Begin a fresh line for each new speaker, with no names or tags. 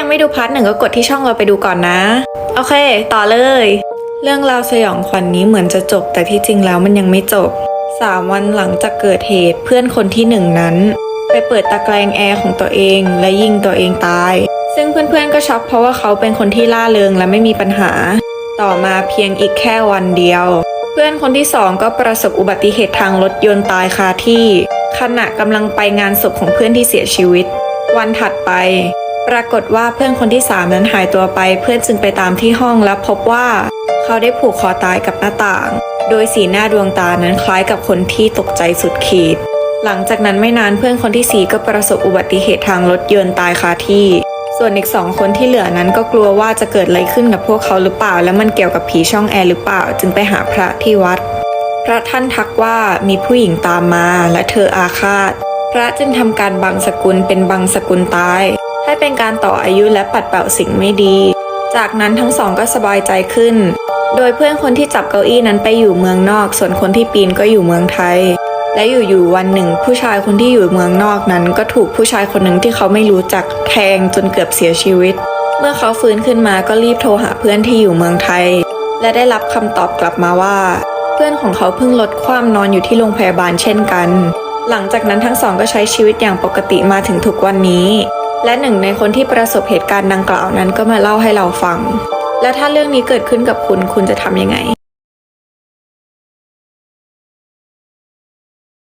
ยังไม่ดูพาร์ทหนึ่งก็กดที่ช่องเราไปดูก่อนนะ โอเค ต่อเลย เรื่องราวสยองขวัญนนี้เหมือนจะจบ แต่ที่จริงแล้วมันยังไม่จบสามวันหลังจากเกิดเหตุเพื่อนคนที่หนึ่งนั้น ไปเปิดตะแกรงแอร์ของตัวเองและยิงตัวเองตาย ซึ่งเพื่อนๆก็ช็อกเพราะว่าเขาเป็นคนที่ล่าเริงและไม่มีปัญหา ต่อมาเพียงอีกแค่วันเดียว เพื่อนคนที่สองก็ประสบอุบัติเหตุทางรถยนต์ตายคาที่ ขณะกำลังไปงานศพของเพื่อนที่เสียชีวิต วันถัดไป ปรากฏว่าเพื่อนคนที่สามนั้นหายตัวไปเพื่อนจึงไปตามที่ห้องแล้วพบว่า เขาได้ผูกคอตายกับหน้าต่าง โดยสีหน้าดวงตานั้นคล้ายกับคนที่ตกใจสุดขีด หลังจากนั้นไม่นานเพื่อนคนที่สี่ก็ประสบอุบัติเหตุทางรถยนต์ตายคาที่ ส่วนอีกสองคนที่เหลือนั้นก็กลัวว่าจะเกิดอะไรขึ้นกับพวกเขาหรือเปล่า และมันเกี่ยวกับผีช่องแอร์หรือเปล่า จึงไปหาพระที่วัด พระท่านทักว่ามีผู้หญิงตามมาและเธออาฆาต พระจึงทำการบังสกุลเป็นบังสกุลตาย ให้เป็นการต่ออายุและปัดเป่าสิ่งไม่ดี จากนั้นทั้งสองก็สบายใจขึ้น โดยเพื่อนคนที่จับเก้าอี้นั้นไปอยู่เมืองนอก ส่วนคนที่ปีนก็อยู่เมืองไทย และอยู่ๆวันหนึ่ง ผู้ชายคนที่อยู่เมืองนอกนั้น ก็ถูกผู้ชายคนหนึ่งที่เขาไม่รู้จักแทงจนเกือบเสียชีวิต เมื่อเขาฟื้นขึ้นมาก็รีบโทรหาเพื่อนที่อยู่เมืองไทย และได้รับคำตอบกลับมาว่า เพื่อนของเขาเพิ่งลดความนอนอยู่ที่โรงพยาบาลเช่นกัน หลังจากนั้นทั้งสองก็ใช้ชีวิตอย่างปกติมาถึงทุกวันนี้ และหนึ่งในคนที่ประสบเหตุการณ์ดังกล่าวนั้นก็มาเล่าให้เราฟัง และถ้าเรื่องนี้เกิดขึ้นกับคุณคุณจะทำยังไง